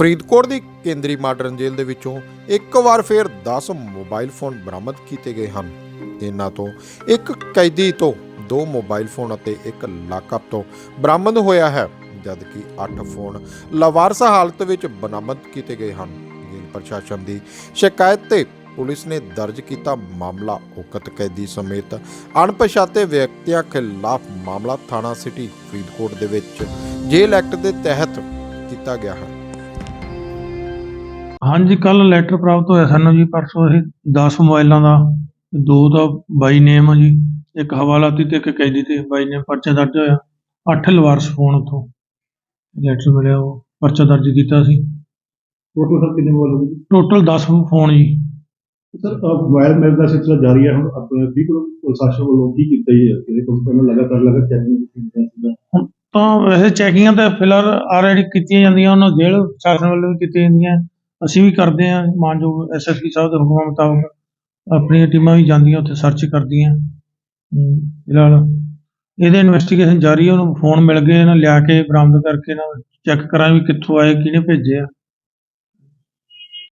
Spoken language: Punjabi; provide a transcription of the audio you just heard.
ਫਰੀਦਕੋਟ ਦੀ ਕੇਂਦਰੀ ਮਾਡਰਨ ਜੇਲ੍ਹ ਦੇ ਵਿੱਚੋਂ ਇੱਕ ਵਾਰ ਫੇਰ 10 ਮੋਬਾਈਲ ਫੋਨ ਬਰਾਮਦ ਕੀਤੇ ਗਏ ਹਨ। ਇਹਨਾਂ ਤੋਂ ਇੱਕ ਕੈਦੀ ਤੋਂ ਦੋ ਮੋਬਾਈਲ ਫੋਨ ਅਤੇ ਇੱਕ ਲਾਕਅਪ ਤੋਂ ਬਰਾਮਦ ਹੋਇਆ ਹੈ, ਜਦਕਿ 8 ਫੋਨ ਲਵਾਰਸ ਹਾਲਤ ਵਿੱਚ ਬਰਾਮਦ ਕੀਤੇ ਗਏ ਹਨ। ਜੇਲ੍ਹ ਪ੍ਰਸ਼ਾਸਨ ਦੀ ਸ਼ਿਕਾਇਤ ਤੇ ਪੁਲਿਸ ਨੇ ਦਰਜ ਕੀਤਾ ਮਾਮਲਾ। ਉਕਤ ਕੈਦੀ ਸਮੇਤ ਅਣਪਛਾਤੇ ਵਿਅਕਤੀਆਂ ਖਿਲਾਫ ਮਾਮਲਾ ਥਾਣਾ ਸਿਟੀ ਫਰੀਦਕੋਟ ਦੇ ਵਿੱਚ ਜੇਲ੍ਹ ਐਕਟ ਦੇ ਤਹਿਤ ਕੀਤਾ ਗਿਆ ਹੈ। ਹਾਂਜੀ ਕੱਲ ਲੈਟਰ ਪ੍ਰਾਪਤ ਹੋਇਆ ਸਾਨੂੰ ਜੀ ਪਰਸੋਂ ਇਹ 10 ਮੋਬਾਈਲਾਂ ਦਾ ਦੋ ਤਾਂ ਬਾਈ ਨੇਮ ਆ ਜੀ ਇੱਕ ਹਵਾਲਾਤੀ ਤੇ ਇੱਕ ਕੈਦੀ ਤੇ ਬਾਈ ਨੇਮ ਪਰਚਾ ਦਰਜ ਹੋਇਆ। 8 ਲਵਾਰਸ ਫੋਨ ਉੱਥੋਂ ਲੈਟਰ ਮਿਲਿਆ ਉਹ ਪਰਚਾ ਦਰਜ ਕੀਤਾ ਸੀ। ਟੋਟਲ ਸਰ ਕਿੰਨੇ ਮੋਬਾਈਲ ਹੋਣਗੇ? ਟੋਟਲ 10 ਫੋਨ ਜੀ। ਸਰ ਮੋਬਾਈਲ ਮਿਲ ਦਾ ਸਿਲਸਿਲਾ ਜਾਰੀ ਹੈ ਹੁਣ ਆਪਣੇ ਵੀ ਕੋਲ ਪ੍ਰਸ਼ਾਸਨ ਵੱਲੋਂ ਕੀ ਕੀਤਾ ਹੀ ਹੈ ਕਿ ਕੰਪਨੀ ਲਗਾਤਾਰ ਲਗਾਤਾਰ ਚੈਕਿੰਗ ਕੀਤੀ ਜਾਂਦੀ ਹੈ ਤਾਂ ਵੈਸੇ ਚੈਕਿੰਗਾਂ ਤਾਂ ਫਿਲਹਾਲ ਆਲਰੇਡੀ ਕੀਤੀਆਂ ਜਾਂਦੀਆਂ ਉਹਨਾਂ ਜੇਲ੍ਹ ਸ਼ਾਸਨ ਵੱਲੋਂ ਵੀ ਕੀਤੀਆਂ ਜਾਂਦੀਆਂ। ਅਸੀਂ ਵੀ ਕਰਦੇ ਹਾਂ, ਮਾਨਯੋਗ ਐਸਐਸਪੀ ਸਾਹਿਬ ਦੇ ਹੁਕਮਾਂ ਮੁਤਾਬਕ ਆਪਣੀਆਂ ਟੀਮਾਂ ਵੀ ਜਾਂਦੀਆਂ, ਉੱਥੇ ਸਰਚ ਕਰਦੀਆਂ। ਫਿਲਹਾਲ ਇਹਦੇ ਇਨਵੈਸਟੀਗੇਸ਼ਨ ਜਾਰੀ ਹੈ ਉਹਨੂੰ ਫੋਨ ਮਿਲ ਗਏ, ਇਹਨਾਂ ਲਿਆ ਕੇ ਬਰਾਮਦ ਕਰਕੇ ਨਾ ਚੈੱਕ ਕਰਾਂ ਵੀ ਕਿੱਥੋਂ ਆਏ, ਕਿਹਨੇ ਭੇਜੇ ਆ।